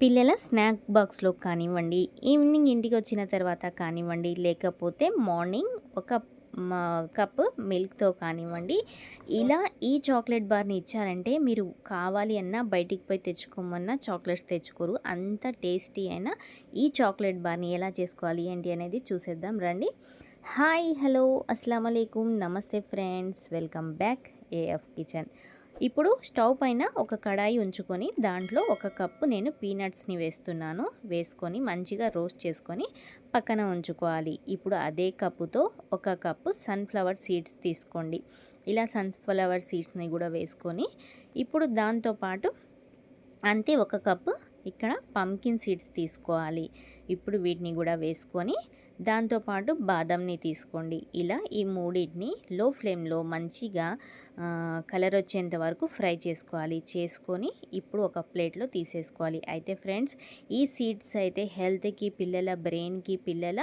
పిల్లల స్నాక్ బాక్స్లో కానివ్వండి ఈవినింగ్ ఇంటికి వచ్చిన తర్వాత కానివ్వండి లేకపోతే మార్నింగ్ ఒక కప్ మిల్క్తో కానివ్వండి ఇలా ఈ చాక్లెట్ బార్ని ఇచ్చారంటే మీరు కావాలి అన్నా బయటికి పోయి తెచ్చుకోమన్నా చాక్లెట్స్ తెచ్చుకోరు. అంత టేస్టీ అయినా ఈ చాక్లెట్ బార్ని ఎలా చేసుకోవాలి ఏంటి అనేది చూసేద్దాం రండి. హాయ్ హలో అస్సలం నమస్తే friends. Welcome back AF kitchen. ఇప్పుడు స్టవ్ పైన ఒక కడాయి ఉంచుకొని దాంట్లో ఒక కప్పు నేను పీనట్స్ని వేస్తున్నాను. వేసుకొని మంచిగా రోస్ట్ చేసుకొని పక్కన ఉంచుకోవాలి. ఇప్పుడు అదే కప్పుతో ఒక కప్పు సన్ఫ్లవర్ సీడ్స్ తీసుకోండి. ఇలా సన్ఫ్లవర్ సీడ్స్ని కూడా వేసుకొని ఇప్పుడు దాంతోపాటు అంతే ఒక కప్పు ఇక్కడ పంకిన్ సీడ్స్ తీసుకోవాలి. ఇప్పుడు వీటిని కూడా వేసుకొని దాంతోపాటు బాదంని తీసుకోండి. ఇలా ఈ మూడింటిని లో ఫ్లేమ్లో మంచిగా కలర్ వచ్చేంత వరకు ఫ్రై చేసుకోవాలి. చేసుకొని ఇప్పుడు ఒక ప్లేట్లో తీసేసుకోవాలి. అయితే ఫ్రెండ్స్ ఈ సీడ్స్ అయితే హెల్త్కి పిల్లల బ్రెయిన్కి పిల్లల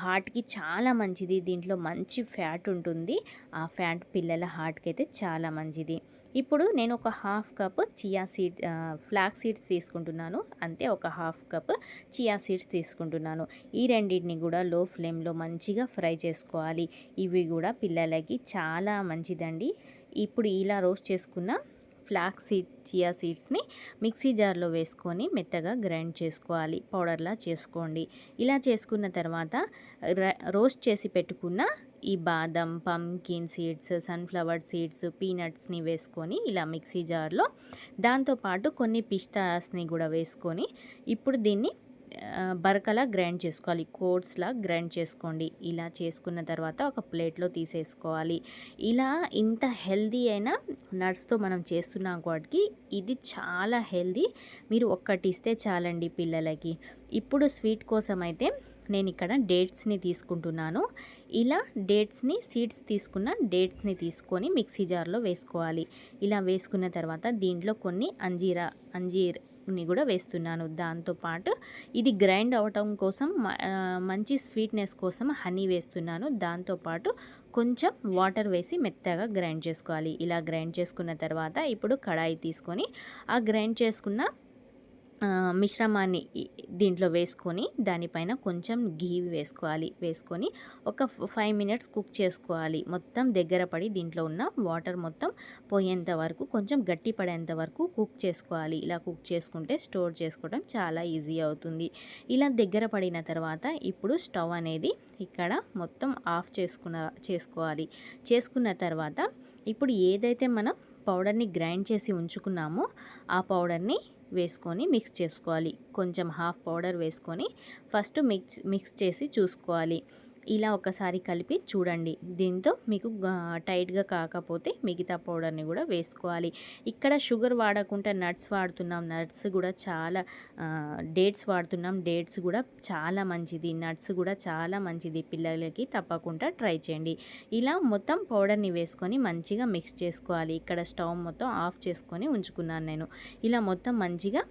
హార్ట్కి చాలా మంచిది. దీంట్లో మంచి ఫ్యాట్ ఉంటుంది. ఆ ఫ్యాట్ పిల్లల హార్ట్కి అయితే చాలా మంచిది. ఇప్పుడు నేను ఒక half cup chia seed flax seeds తీసుకుంటున్నాను. అంతే ఒక హాఫ్ కప్ చియా సీడ్స్ తీసుకుంటున్నాను. ఈ రెండింటిని కూడా లో ఫ్లేమ్లో మంచిగా ఫ్రై చేసుకోవాలి. ఇవి కూడా పిల్లలకి చాలా మంచిదండి. ఇప్పుడు ఇలా రోస్ట్ చేసుకున్న ఫ్లాక్ సీడ్ చియా సీడ్స్ని మిక్సీ జార్లో వేసుకొని మెత్తగా గ్రైండ్ చేసుకోవాలి. పౌడర్లా చేసుకోండి. ఇలా చేసుకున్న తర్వాత రోస్ట్ చేసి పెట్టుకున్న ఈ బాదం పంకిన్ సీడ్స్ సన్ఫ్లవర్ సీడ్స్ పీనట్స్ని వేసుకొని ఇలా మిక్సీ జార్లో దాంతోపాటు కొన్ని పిస్తాస్ని కూడా వేసుకొని ఇప్పుడు దీన్ని బరకలా గ్రైండ్ చేసుకోవాలి. కోడ్స్లా గ్రైండ్ చేసుకోండి. ఇలా చేసుకున్న తర్వాత ఒక ప్లేట్లో తీసేసుకోవాలి. ఇలా ఇంత హెల్దీ అయిన నట్స్తో మనం చేస్తున్నాం కాబట్టి ఇది చాలా హెల్దీ. మీరు ఒక్కటి ఇస్తే చాలండి పిల్లలకి. ఇప్పుడు స్వీట్ కోసం అయితే నేను ఇక్కడ డేట్స్ని తీసుకుంటున్నాను. ఇలా డేట్స్ని సీడ్స్ తీసుకున్న డేట్స్ని తీసుకొని మిక్సీ జార్లో వేసుకోవాలి. ఇలా వేసుకున్న తర్వాత దీంట్లో కొన్ని అంజీరా అంజీర్ ని కూడా వేస్తున్నాను. దాంతోపాటు ఇది గ్రైండ్ అవటం కోసం మంచి స్వీట్నెస్ కోసం హనీ వేస్తున్నాను. దాంతోపాటు కొంచెం వాటర్ వేసి మెత్తగా గ్రైండ్ చేసుకోవాలి. ఇలా గ్రైండ్ చేసుకున్న తర్వాత ఇప్పుడు కడాయి తీసుకొని ఆ గ్రైండ్ చేసుకున్న మిశ్రమాన్ని దీంట్లో వేసుకొని దానిపైన కొంచెం ఘీ వేసుకోవాలి. వేసుకొని ఒక ఫైవ్ మినిట్స్ కుక్ చేసుకోవాలి. మొత్తం దగ్గర పడి దీంట్లో ఉన్న వాటర్ మొత్తం పోయేంత వరకు కొంచెం గట్టి పడేంత వరకు కుక్ చేసుకోవాలి. ఇలా కుక్ చేసుకుంటే స్టోర్ చేసుకోవడం చాలా ఈజీ అవుతుంది. ఇలా దగ్గర పడిన తర్వాత ఇప్పుడు స్టవ్ అనేది ఇక్కడ మొత్తం ఆఫ్ చేసుకున్న చేసుకోవాలి. చేసుకున్న తర్వాత ఇప్పుడు ఏదైతే మనం పౌడర్ని గ్రైండ్ చేసి ఉంచుకున్నామో ఆ పౌడర్ని వేసుకొని మిక్స్ చేసుకోవాలి. కొంచెం హాఫ్ పౌడర్ వేసుకొని ఫస్ట్ మిక్స్ మిక్స్ చేసి చూసుకోవాలి. ఇలా ఒకసారి కలిపి చూడండి. దీంతో మీకు టైట్గా కాకపోతే మిగతా పౌడర్ని కూడా వేసుకోవాలి. ఇక్కడ షుగర్ వాడకుండా నట్స్ వాడుతున్నాం. నట్స్ కూడా చాలా డేట్స్ వాడుతున్నాం. డేట్స్ కూడా చాలా మంచిది. నట్స్ కూడా చాలా మంచిది. పిల్లలకి తప్పకుండా ట్రై చేయండి. ఇలా మొత్తం పౌడర్ని వేసుకొని మంచిగా మిక్స్ చేసుకోవాలి. ఇక్కడ స్టవ్ మొత్తం ఆఫ్ చేసుకొని ఉంచుకున్నాను నేను. ఇలా మొత్తం మంచిగా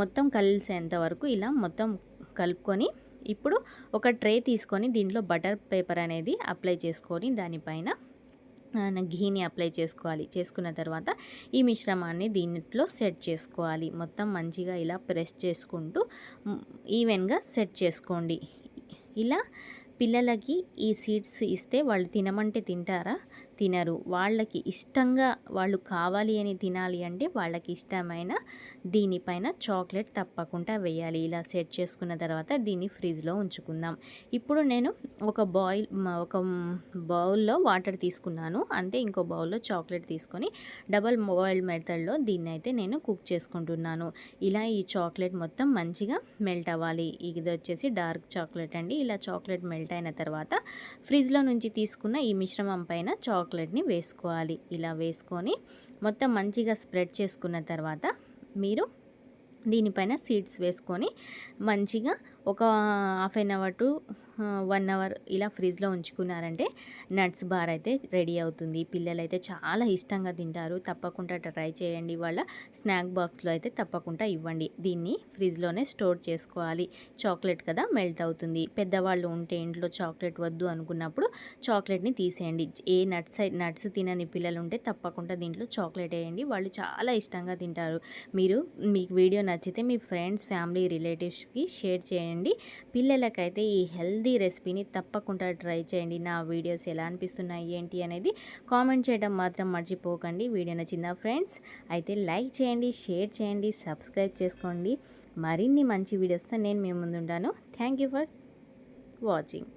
మొత్తం కలిసేంత వరకు ఇలా మొత్తం కలుపుకొని ఇప్పుడు ఒక ట్రే తీసుకొని దీంట్లో బటర్ పేపర్ అనేది అప్లై చేసుకొని దానిపైన ఘీని అప్లై చేసుకోవాలి. చేసుకున్న తర్వాత ఈ మిశ్రమాన్ని దీంట్లో సెట్ చేసుకోవాలి. మొత్తం మంచిగా ఇలా ప్రెస్ చేసుకుంటూ ఈవెన్గా సెట్ చేసుకోండి. ఇలా పిల్లలకి ఈ సీడ్స్ ఇస్తే వాళ్ళు తినమంటే తింటారా? తినరు. వాళ్ళకి ఇష్టంగా వాళ్ళు కావాలి అని తినాలి అంటే వాళ్ళకి ఇష్టమైన దీనిపైన చాక్లెట్ తప్పకుండా వేయాలి. ఇలా సెట్ చేసుకున్న తర్వాత దీన్ని ఫ్రిడ్జ్లో ఉంచుకుందాం. ఇప్పుడు నేను ఒక బాయిల్ ఒక బౌల్లో వాటర్ తీసుకున్నాను. అంతే ఇంకో బౌల్లో చాక్లెట్ తీసుకొని డబల్ బాయిల్ మెథడ్లో దీన్ని అయితే నేను కుక్ చేసుకుంటున్నాను. ఇలా ఈ చాక్లెట్ మొత్తం మంచిగా మెల్ట్ అవ్వాలి. ఇది వచ్చేసి డార్క్ చాక్లెట్ అండి. ఇలా చాక్లెట్ మెల్ట్ అయిన తర్వాత ఫ్రిడ్జ్లో నుంచి తీసుకున్న ఈ మిశ్రమం పైన చాక్లెట్ని వేసుకోవాలి. ఇలా వేసుకొని మొత్తం మంచిగా స్ప్రెడ్ చేసుకున్న తర్వాత మీరు దీనిపైన సీడ్స్ వేసుకొని మంచిగా ఒక half an hour to one hour ఇలా ఫ్రిడ్జ్లో ఉంచుకున్నారంటే నట్స్ బార్ అయితే రెడీ అవుతుంది. పిల్లలు అయితే చాలా ఇష్టంగా తింటారు. తప్పకుండా ట్రై చేయండి. వాళ్ళ స్నాక్ బాక్స్లో అయితే తప్పకుండా ఇవ్వండి. దీన్ని ఫ్రిడ్జ్లోనే స్టోర్ చేసుకోవాలి. చాక్లెట్ కదా మెల్ట్ అవుతుంది. పెద్దవాళ్ళు ఉంటే ఇంట్లో చాక్లెట్ వద్దు అనుకున్నప్పుడు చాక్లెట్ని తీసేయండి. ఏ నట్స్ నట్స్ తినని పిల్లలు ఉంటే తప్పకుండా దీంట్లో చాక్లెట్ వేయండి. వాళ్ళు చాలా ఇష్టంగా తింటారు. మీరు మీకు వీడియో నచ్చితే మీ ఫ్రెండ్స్ ఫ్యామిలీ రిలేటివ్స్కి షేర్ చేయండి. చేయండి. పిల్లలకైతే ఈ హెల్దీ రెసిపీని తప్పకుండా ట్రై చేయండి. నా వీడియోస్ ఎలా అనిపిస్తున్నాయి ఏంటి అనేది కామెంట్ చేయడం మాత్రం మర్చిపోకండి. వీడియో నచ్చిందా ఫ్రెండ్స్? అయితే లైక్ చేయండి షేర్ చేయండి సబ్స్క్రైబ్ చేసుకోండి. మరిన్ని మంచి వీడియోస్తో నేను మీ ముందుంటాను. Thank you for watching.